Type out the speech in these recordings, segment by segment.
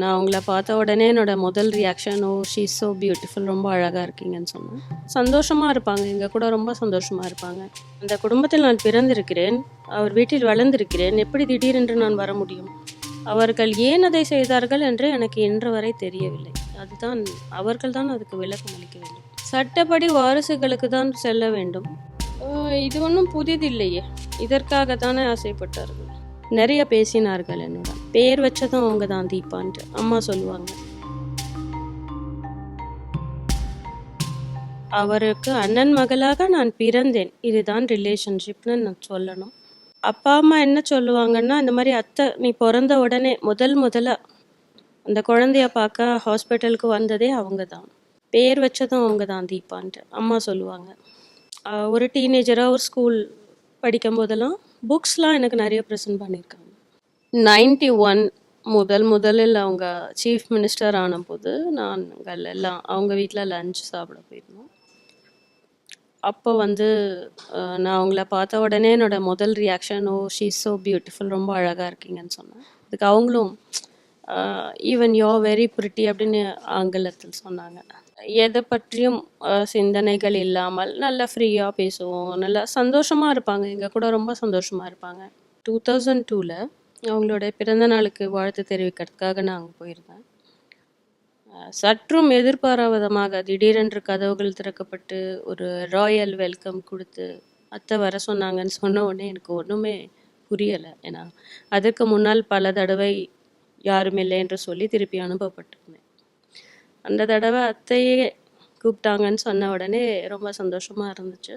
நான் உங்களை பார்த்த உடனே என்னோட முதல் reaction oh she so beautiful ரொம்ப அழகாக இருக்கீங்கன்னு சொன்னேன். சந்தோஷமாக இருப்பாங்க. எங்கள் கூட ரொம்ப சந்தோஷமாக இருப்பாங்க. அந்த குடும்பத்தில் நான் பிறந்திருக்கிறேன். அவர் வீட்டில் வளர்ந்திருக்கிறேன். எப்படி திடீரென்று நான் வர முடியும்? அவர்கள் ஏன் அதை செய்தார்கள் என்று எனக்கு இன்று வரை தெரியவில்லை. அதுதான் அவர்கள் தான் அதுக்கு விளக்கம் அளிக்க வேண்டும். சட்டப்படி வாரிசுகளுக்கு தான் செல்ல வேண்டும். இது ஒன்றும் புதிதில்லையே. இதற்காக தானே ஆசைப்பட்டார்கள். நிறைய பேசினார்கள் என்னோட பேர் வச்சதும் அவங்க தான் தீபான்ட்டு. அம்மா சொல்லுவாங்க. அவருக்கு அண்ணன் மகளாக நான் பிறந்தேன். இதுதான் ரிலேஷன்ஷிப்னு நான் சொல்லணும். அப்பா அம்மா என்ன சொல்லுவாங்கன்னா இந்த மாதிரி அத்தை நீ பிறந்த உடனே முதல் முதல்ல அந்த குழந்தைய பார்க்க ஹாஸ்பிட்டலுக்கு வந்ததே அவங்க தான் பேர் வச்சதும் அவங்க தான் தீபான்ட்டு. அம்மா சொல்லுவாங்க. ஒரு டீனேஜராக ஒரு ஸ்கூல் படிக்கும் போதெல்லாம் புக்ஸ்லாம் எனக்கு நிறைய ப்ரெசென்ட் பண்ணியிருக்காங்க. நைன்டி ஒன் முதல் முதலில் அவங்க சீஃப் மினிஸ்டர் ஆனபோது நாங்கள் எல்லாம் அவங்க வீட்டில் லஞ்ச் சாப்பிட போயிருந்தோம். அப்போ வந்து நான் அவங்கள பார்த்த உடனே என்னோட முதல் reaction oh she so beautiful ரொம்ப அழகாக இருக்கீங்கன்னு சொன்னேன். அதுக்கு அவங்களும் ஈவன் யோ வெரி பிரிட்டி அப்படின்னு ஆங்கிலத்தில் சொன்னாங்க. எதை பற்றியும் சிந்தனைகள் இல்லாமல் நல்லா ஃப்ரீயாக பேசுவோம். நல்லா சந்தோஷமாக இருப்பாங்க. எங்கள் கூட ரொம்ப சந்தோஷமாக இருப்பாங்க. டூ தௌசண்ட் டூவில் அவங்களோட பிறந்த நாளுக்கு வாழ்த்து தெரிவிக்கிறதுக்காக நான் அங்கே போயிருந்தேன். சற்றும் எதிர்பாராவிதமாக திடீரென்று கதவுகள் திறக்கப்பட்டு ஒரு ராயல் வெல்கம் கொடுத்து அத்தை வர சொன்னாங்கன்னு சொன்ன உடனே எனக்கு ஒன்றுமே புரியலை. ஏன்னா அதுக்கு முன்னால் பல தடவை யாரும் இல்லை என்று சொல்லி திருப்பி அனுப்பப்பட்டிருந்தேன். அந்த தடவை அத்தையே கூப்பிட்டாங்கன்னு சொன்ன உடனே ரொம்ப சந்தோஷமாக இருந்துச்சு.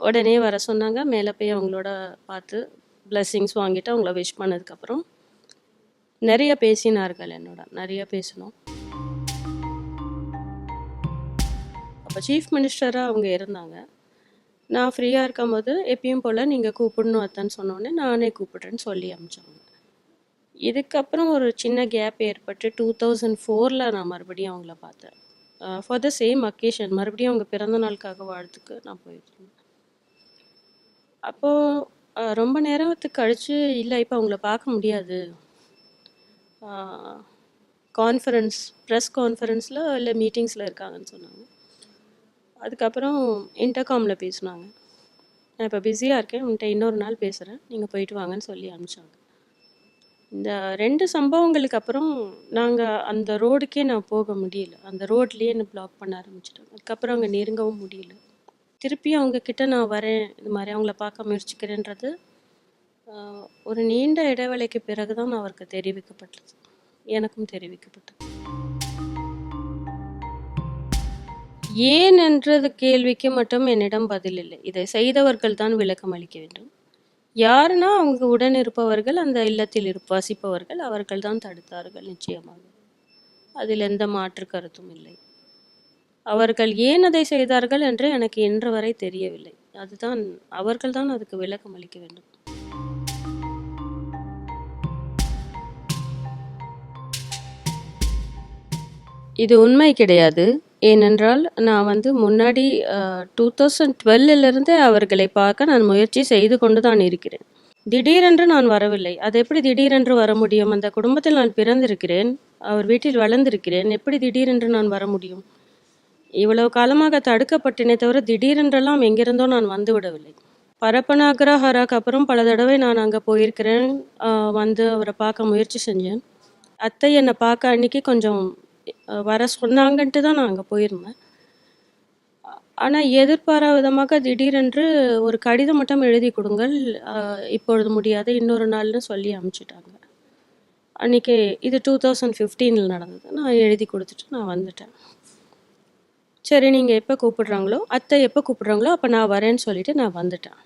உடனே வர சொன்னாங்க. மேலே போய் அவங்களோட பார்த்து பிளெஸ்ஸிங்ஸ் வாங்கிட்டு அவங்கள விஷ் பண்ணதுக்கப்புறம் நிறைய பேசினார்கள் என்னோட. நிறைய பேசணும். அப்போ சீஃப் மினிஸ்டராக அவங்க இருந்தாங்க. நான் ஃப்ரீயாக இருக்கும்போது எப்பயும் போல் நீங்கள் கூப்பிடணும் அத்தான்னு சொன்னோடனே நானே கூப்பிடுறேன்னு சொல்லி அனுப்பிச்சாங்க. இதுக்கப்புறம் ஒரு சின்ன கேப் ஏற்பட்டு டூ தௌசண்ட் ஃபோரில் நான் மறுபடியும் அவங்கள பார்த்தேன். ஃபார் த சேம் அக்கேஷன் மறுபடியும் அவங்க பிறந்த நாளுக்காக வாழ்த்துக்கு நான் போயிருந்தேன். அப்போது ரொம்ப நேரத்துக்கு கழித்து இல்லை இப்போ அவங்கள பார்க்க முடியாது. கான்ஃபரன்ஸ் ப்ரெஸ் கான்ஃபரன்ஸில் இல்லை மீட்டிங்ஸில் இருக்காங்கன்னு சொன்னாங்க. அதுக்கப்புறம் இன்டர்காமில் பேசினாங்க. நான் இப்போ பிஸியாக இருக்கேன். உன்கிட்ட இன்னொரு நாள் பேசுகிறேன் நீங்கள் போயிட்டு வாங்கன்னு சொல்லி அனுப்பிச்சாங்க. இந்த ரெண்டு சம்பவங்களுக்கு அப்புறம் நாங்கள் அந்த ரோடுக்கே நான் போக முடியல. அந்த ரோட்லேயே என்னை பிளாக் பண்ண ஆரம்பிச்சிட்டோம். அதுக்கப்புறம் அங்கே நெருங்கவும் முடியல. திருப்பி அவங்க கிட்ட நான் வரேன் இது மாதிரி அவங்கள பார்க்க முயற்சிக்கிறேன்றது ஒரு நீண்ட இடைவேளைக்கு பிறகு தான் அவருக்கு தெரிவிக்கப்பட்டது. எனக்கும் தெரிவிக்கப்பட்டது. ஏன் என்றது கேள்விக்கு மட்டும் என்னிடம் பதில் இல்லை. இதை செய்தவர்கள் தான் விளக்கம் அளிக்க வேண்டும். யாருன்னா அவங்க உடன் இருப்பவர்கள் அந்த இல்லத்தில் இருப்ப வசிப்பவர்கள் அவர்கள் தான் தடுத்தார்கள் நிச்சயமாக. அதில் எந்த மாற்று கருத்தும் இல்லை. அவர்கள் ஏன் அதை செய்தார்கள் என்று எனக்கு இன்று வரை தெரியவில்லை. அதுதான் அவர்கள் தான் அதுக்கு விளக்கம் அளிக்க வேண்டும். இது உண்மை கிடையாது. ஏனென்றால் நான் வந்து முன்னாடி டூ தௌசண்ட் டுவெல்லிருந்து அவர்களை பார்க்க நான் முயற்சி செய்து கொண்டு தான் இருக்கிறேன். திடீரென்று நான் வரவில்லை. அது எப்படி திடீரென்று வர முடியும்? அந்த குடும்பத்தில் நான் பிறந்திருக்கிறேன். அவர் வீட்டில் வளர்ந்திருக்கிறேன். எப்படி திடீரென்று நான் வர முடியும்? இவ்வளவு காலமாக தடுக்கப்பட்டேனே தவிர திடீரென்றெல்லாம் எங்கிருந்தோ நான் வந்து விடவில்லை. பரப்பனாகரா அப்புறம் பல தடவை நான் அங்கே போயிருக்கிறேன். வந்து அவரை பார்க்க முயற்சி செஞ்சேன். அத்தை என்னை பார்க்க அன்னைக்கு கொஞ்சம் வர சொன்னாங்கன்ட்டு தான் நான் அங்கே போயிருந்தேன். ஆனால் எதிர்பாரா விதமாக திடீரென்று ஒரு கடிதம் மட்டும் எழுதி கொடுங்கள். இப்பொழுது முடியாது. இன்னொரு நாள்னு சொல்லி அமுச்சிட்டாங்க. அன்றைக்கி இது டூ தௌசண்ட் ஃபிஃப்டீனில் நடந்தது. நான் எழுதி கொடுத்துட்டு நான் வந்துட்டேன். சரி நீங்கள் எப்போ கூப்பிடுறாங்களோ அத்தை எப்போ கூப்பிடுறாங்களோ அப்போ நான் வரேன்னு சொல்லிட்டு நான் வந்துட்டேன்.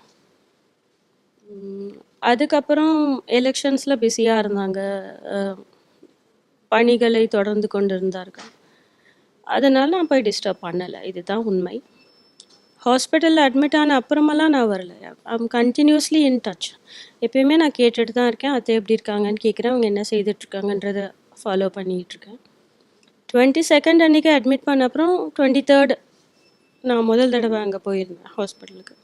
அதுக்கப்புறம் எலெக்ஷன்ஸில் பிஸியாக இருந்தாங்க. பணிகளை தொடர்ந்து கொண்டிருந்தார்கள். அதனால் நான் போய் டிஸ்டர்ப் பண்ணலை. இதுதான் உண்மை. ஹாஸ்பிட்டலில் அட்மிட் ஆன அப்புறமெல்லாம் நான் வரல. ஐம் கண்டினியூஸ்லி இன் டச் எப்பயுமே நான் கேட்டுட்டு தான் இருக்கேன். அத்தை எப்படி இருக்காங்கன்னு கேட்குறேன் அவங்க என்ன செய்துட்ருக்காங்கன்றதை ஃபாலோ பண்ணிகிட்ருக்கேன் டுவெண்ட்டி செகண்ட் அன்றைக்கி அட்மிட் பண்ண அப்புறம் டுவெண்ட்டி தேர்ட் நான் முதல் தடவை அங்கே போயிருந்தேன் ஹாஸ்பிட்டலுக்கு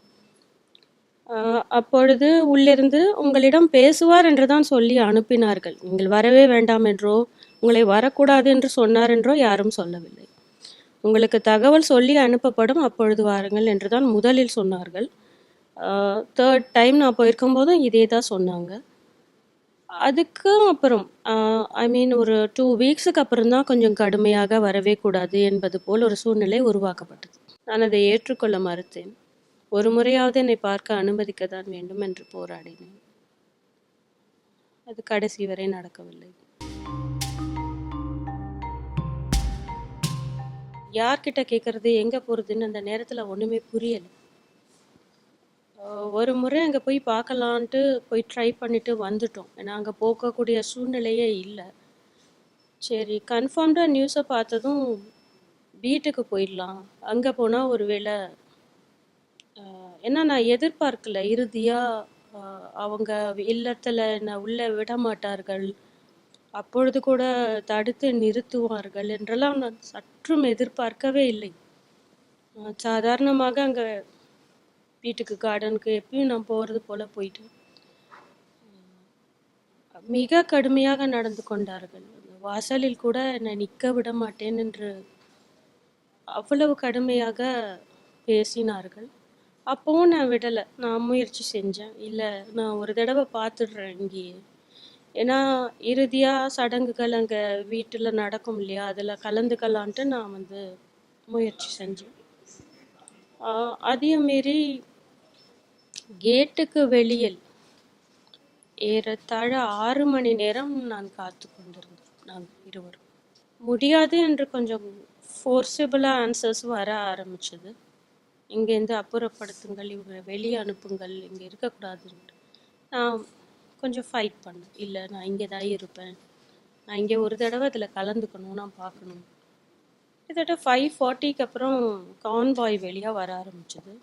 அப்பொழுது உள்ளிருந்து உங்களிடம் பேசுவார் என்று தான் சொல்லி அனுப்பினார்கள். நீங்கள் வரவே வேண்டாம் என்றோ உங்களை வரக்கூடாது என்று சொன்னார் என்றோ யாரும் சொல்லவில்லை. உங்களுக்கு தகவல் சொல்லி அனுப்பப்படும் அப்பொழுது வாருங்கள் என்று தான் முதலில் சொன்னார்கள். தேர்ட் டைம் நான் போயிருக்கும் போதும் இதே தான் சொன்னாங்க. அதுக்கும் அப்புறம் ஐ மீன் ஒரு டூ வீக்ஸுக்கு அப்புறம் தான் கொஞ்சம் கடுமையாக வரவே கூடாது என்பது போல் ஒரு சூழ்நிலை உருவாக்கப்பட்டது. நான் அதை ஏற்றுக்கொள்ள மறுத்தேன். ஒரு முறையாவது என்னை பார்க்க அனுமதிக்க தான் வேண்டும் என்று போராடினேன். அது கடைசி வரை நடக்கவில்லை. யார்கிட்ட கேட்கறது எங்கே போகிறதுன்னு அந்த நேரத்தில் ஒன்றுமே புரியலை. ஒரு முறை அங்கே போய் பார்க்கலான்ட்டு போய் ட்ரை பண்ணிவிட்டு வந்துட்டோம். ஏன்னா அங்கே போகக்கூடிய சூழ்நிலையே இல்லை. சரி கன்ஃபார்ம்டாக நியூஸை பார்த்ததும் வீட்டுக்கு போயிடலாம். அங்கே போனால் ஒருவேளை வேளை ஏன்னா நான் எதிர்பார்க்கல. இறுதியாக அவங்க இல்லத்தில் என்னை உள்ளே விட மாட்டார்கள். அப்பொழுது கூட தடுத்து நிறுத்துவார்கள் என்றெல்லாம் நான் சற்றும் எதிர்பார்க்கவே இல்லை. சாதாரணமாக அங்கே வீட்டுக்கு கார்டனுக்கு எப்பயும் நான் போகிறது போல் போயிட்டு. மிக கடுமையாக நடந்து கொண்டார்கள். வாசலில் கூட என்னை நிற்க விட மாட்டேன் என்று அவ்வளவு கடுமையாக பேசினார்கள். அப்பவும் நான் விடலை. நான் முயற்சி செஞ்சேன். இல்லை நான் ஒரு தடவை பார்த்துடுறேன் இங்கேயே. ஏன்னா இறுதியாக சடங்குகள் அங்கே வீட்டில் நடக்கும் இல்லையா? அதில் கலந்துக்கலான்ட்டு நான் வந்து முயற்சி செஞ்சேன். அதையும் மீறி கேட்டுக்கு வெளியில் ஏறத்தாழ ஆறு மணி நேரம் நான் காத்து கொண்டிருந்தேன். நாங்கள் இருவரும். முடியாது என்று கொஞ்சம் ஃபோர்ஸபிளாக ஆன்சர்ஸ் வர ஆரம்பிச்சது. இங்கேருந்து அப்புறப்படுத்துங்கள் இவங்க வெளியே அனுப்புங்கள் இங்கே இருக்கக்கூடாதுன்ட்டு நான் கொஞ்சம் ஃபைட் பண்ணேன். இல்லை நான் இங்கே தான் இருப்பேன். நான் இங்கே ஒரு தடவை இதில் கலந்துக்கணும் நான் பார்க்கணும். கிட்டத்தட்ட ஃபைவ் ஃபார்ட்டிக்கு அப்புறம் கான்வாய் வெளியாக வர ஆரம்பிச்சது.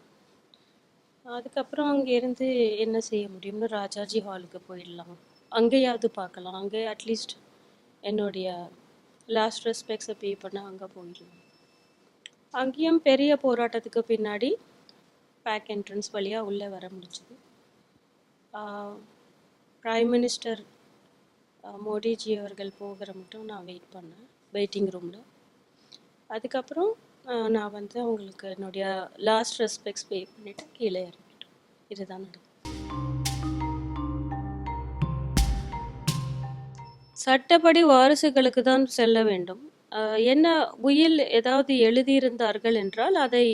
அதுக்கப்புறம் அங்கேருந்து என்ன செய்ய முடியும்னு ராஜாஜி ஹாலுக்கு போயிடலாம். அங்கேயாவது பார்க்கலாம். அங்கே அட்லீஸ்ட் என்னுடைய லாஸ்ட் ரெஸ்பெக்ட்ஸை பே பண்ண அங்கே போயிடலாம். அங்கேயும் பெரிய போராட்டத்துக்கு பின்னாடி பேக் என்ட்ரன்ஸ் வழியாக உள்ளே வர முடிஞ்சுது. ப்ரைம் மினிஸ்டர் மோடிஜி அவர்கள் போகிற மட்டும் நான் வெயிட் பண்ணேன். வெயிட்டிங் ரூமில் அதுக்கப்புறம் நான் வந்து அவங்களுக்கு என்னுடைய லாஸ்ட் ரெஸ்பெக்ட்ஸ் பே பண்ணிவிட்டு கீழே இறங்கிட்டோம். இதுதான் நடந்தது சட்டப்படி வாரிசுகளுக்கு தான் செல்ல வேண்டும். என்ன உயில் ஏதாவது எழுதியிருந்தார்கள் என்றால் அதை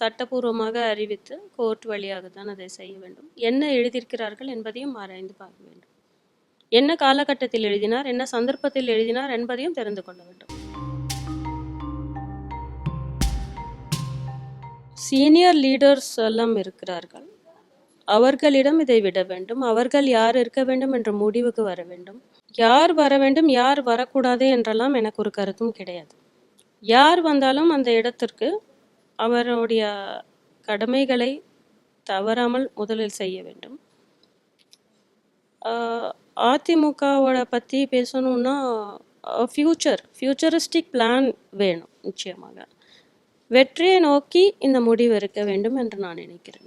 சட்டபூர்வமாக அறிவித்து கோர்ட் வழியாக தான் அதை செய்ய வேண்டும். என்ன எழுதியிருக்கிறார்கள் என்பதையும் ஆராய்ந்து பார்க்க வேண்டும். என்ன காலகட்டத்தில் எழுதினார் என்ன சந்தர்ப்பத்தில் எழுதினார் என்பதையும் தெரிந்து கொள்ள வேண்டும். சீனியர் லீடர்ஸ் எல்லாம் இருக்கிறார்கள். அவர்களிடம் இதை விட வேண்டும். அவர்கள் யார் இருக்க வேண்டும் என்ற முடிவுக்கு வர வேண்டும். யார் வர வேண்டும் யார் வரக்கூடாது என்றெல்லாம் எனக்கு ஒரு கருத்தும் கிடையாது. யார் வந்தாலும் அந்த இடத்திற்கு அவருடைய கடமைகளை தவறாமல் முதலில் செய்ய வேண்டும். அதிமுகவோட பற்றி பேசணும்னா ஃப்யூச்சர் ஃப்யூச்சரிஸ்டிக் பிளான் வேணும் நிச்சயமாக. வெற்றியை நோக்கி இந்த முடிவு இருக்க வேண்டும் என்று நான் நினைக்கிறேன்.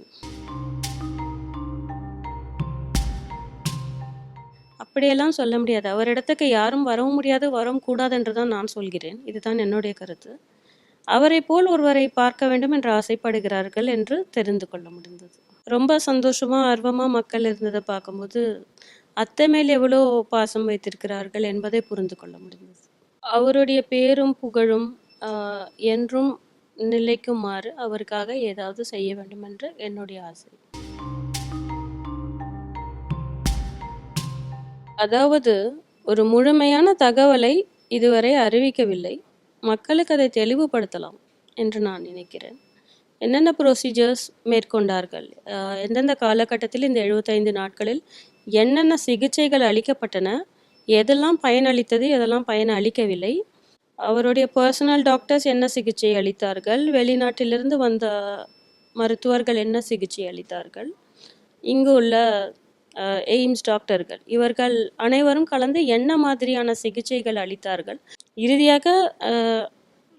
அப்படியெல்லாம் சொல்ல முடியாது. அவரிடத்துக்கு யாரும் வரவும் முடியாது வரவும் கூடாது என்று தான் நான் சொல்கிறேன். இதுதான் என்னுடைய கருத்து. அவரை போல் ஒருவரை பார்க்க வேண்டும் என்று ஆசைப்படுகிறார்கள் என்று தெரிந்து கொள்ள முடிந்தது. ரொம்ப சந்தோஷமா ஆர்வமா மக்கள் இருந்ததை பார்க்கும்போது அத்தை மேல் எவ்வளோ பாசம் வைத்திருக்கிறார்கள் என்பதை புரிந்து கொள்ள முடிந்தது. அவருடைய பேரும் புகழும் என்றும் நிலைக்குமாறு அவருக்காக ஏதாவது செய்ய வேண்டும் என்று என்னுடைய ஆசை. அதாவது ஒரு முழுமையான தகவலை இதுவரை அறிவிக்கவில்லை. மக்களுக்கு அதை தெளிவுபடுத்தலாம் என்று நான் நினைக்கிறேன். என்னென்ன ப்ரொசீஜர்ஸ் மேற்கொண்டார்கள்? எந்தெந்த காலகட்டத்தில் இந்த எழுபத்தைந்து நாட்களில் என்னென்ன சிகிச்சைகள் அளிக்கப்பட்டன? எதெல்லாம் பயனளித்தது எதெல்லாம் பயன் அளிக்கவில்லை அவருடைய பர்சனல் டாக்டர்ஸ் என்ன சிகிச்சை அளித்தார்கள்? வெளிநாட்டிலிருந்து வந்த மருத்துவர்கள் என்ன சிகிச்சை அளித்தார்கள்? இங்கு உள்ள எய்ம்ஸ் டாக்டர்கள் இவர்கள் அனைவரும் கலந்து என்ன மாதிரியான சிகிச்சைகள் அளித்தார்கள்? இறுதியாக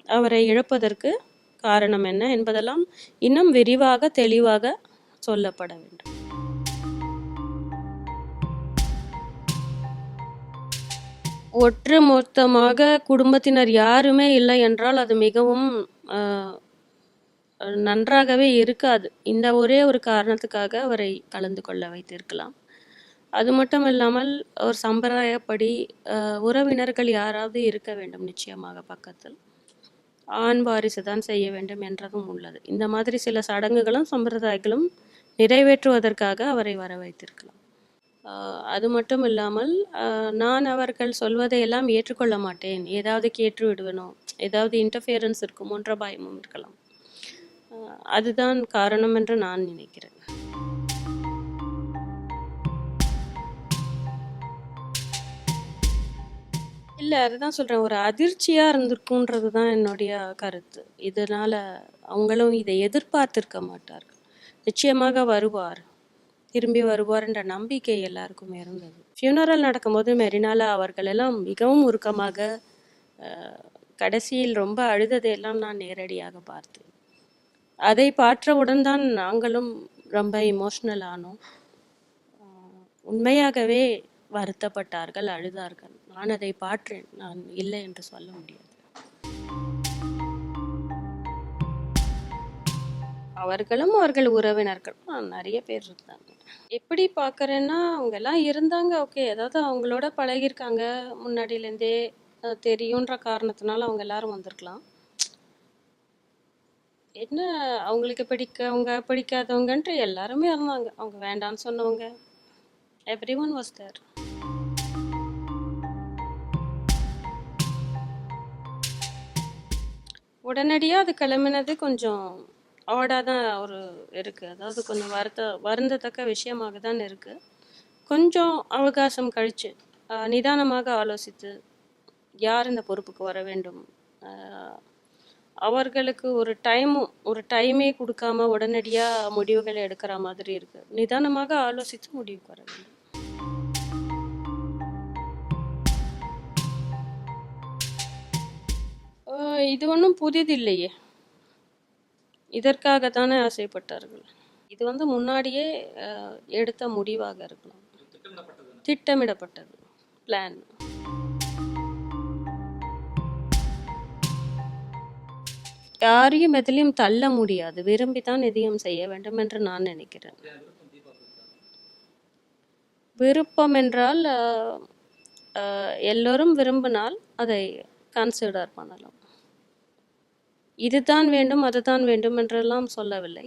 அவரை இழப்பதற்கு காரணம் என்ன என்பதெல்லாம் இன்னும் விரிவாக தெளிவாக சொல்லப்பட வேண்டும். ஒற்று மொத்தமாக குடும்பத்தினர் யாருமே இல்லை என்றால் அது மிகவும் நன்றாகவே இருக்காது. இந்த ஒரே ஒரு காரணத்துக்காக அவரை கலந்து கொள்ள வைத்திருக்கலாம். அது மட்டும் இல்லாமல் ஒரு சம்பிரதாயப்படி உறவினர்கள் யாராவது இருக்க வேண்டும் நிச்சயமாக பக்கத்தில். ஆண் வாரிசு தான் செய்ய வேண்டும் என்றதும் உள்ளது. இந்த மாதிரி சில சடங்குகளும் சம்பிரதாயங்களும் நிறைவேற்றுவதற்காக அவரை வர வைத்திருக்கலாம் அது மட்டும் இல்லாமல் நான் அவர்கள் சொல்வதை எல்லாம் ஏற்றுக்கொள்ள மாட்டேன். ஏதாவது கேட்டு விடுவேனோ ஏதாவது இன்டர்ஃபியரன்ஸ் இருக்குமோன்ற பயமும் இருக்கலாம். அதுதான் காரணம் என்று நான் நினைக்கிறேன். இல்லை அதுதான் சொல்கிறேன் ஒரு அதிர்ச்சியாக இருந்திருக்குன்றது தான் என்னுடைய கருத்து. இதனால் அவங்களும் இதை எதிர்பார்த்திருக்க மாட்டார்கள். நிச்சயமாக வருவார். திரும்பி வருவார் என்ற நம்பிக்கை எல்லாருக்குமே இருந்தது. ஃபியூனரல் நடக்கும்போது மெரினாலா அவர்கள் எல்லாம் மிகவும் உருக்கமாக கடைசியில் ரொம்ப அழுததையெல்லாம் நான் நேரடியாக பார்த்தேன். அதை பார்த்தவுடன் தான் நாங்களும் ரொம்ப இமோஷ்னல் ஆனோம். உண்மையாகவே வருத்தப்பட்டார்கள் அழுதார்கள். நான் அதை பாற்றேன் நான் இல்லை என்று சொல்ல முடியாது. அவர்களும் அவர்கள் உறவினர்களும் நிறைய பேர் இருந்தாங்க. எப்படி பார்க்குறேன்னா அவங்க எல்லாம் இருந்தாங்க. ஓகே ஏதாவது அவங்களோட பழகியிருக்காங்க. முன்னாடியிலேருந்தே தெரியுன்ற காரணத்தினால அவங்க எல்லாரும் வந்திருக்கலாம். என்ன அவங்களுக்கு பிடிக்கவங்க பிடிக்காதவங்கன்ட்டு எல்லாருமே இருந்தாங்க. அவங்க வேண்டான்னு சொன்னவங்க. எவ்ரி ஒன் வாஸ் தேர் உடனடியாக அது கிளம்பினது கொஞ்சம் ஆடாக தான் ஒரு இருக்குது அதாவது கொஞ்சம் வருத்த வருந்தத்தக்க விஷயமாக தான் இருக்குது கொஞ்சம் அவகாசம் கழித்து நிதானமாக ஆலோசித்து யார் இந்த பொறுப்புக்கு வர வேண்டும்? அவர்களுக்கு ஒரு டைமும் ஒரு டைமே கொடுக்காம உடனடியாக முடிவுகளை எடுக்கிற மாதிரி இருக்குது நிதானமாக ஆலோசித்து முடிவுக்கு வர வேண்டும். இது ஒன்றும் புதிதில்லையே. இதற்காகத்தானே ஆசைப்பட்டார்கள். இது வந்து முன்னாடியே எடுத்த முடிவாக இருக்கலாம். திட்டமிடப்பட்டது. பிளான் யாரையும் எதிலையும் தள்ள முடியாது. விரும்பித்தான் எதையும் செய்ய வேண்டும் என்று நான் நினைக்கிறேன். விருப்பம் என்றால் எல்லோரும் விரும்பினால் அதை கன்சிடர் பண்ணலாம். இதுதான் வேண்டும் அதுதான் வேண்டும் என்றெல்லாம் சொல்லவில்லை.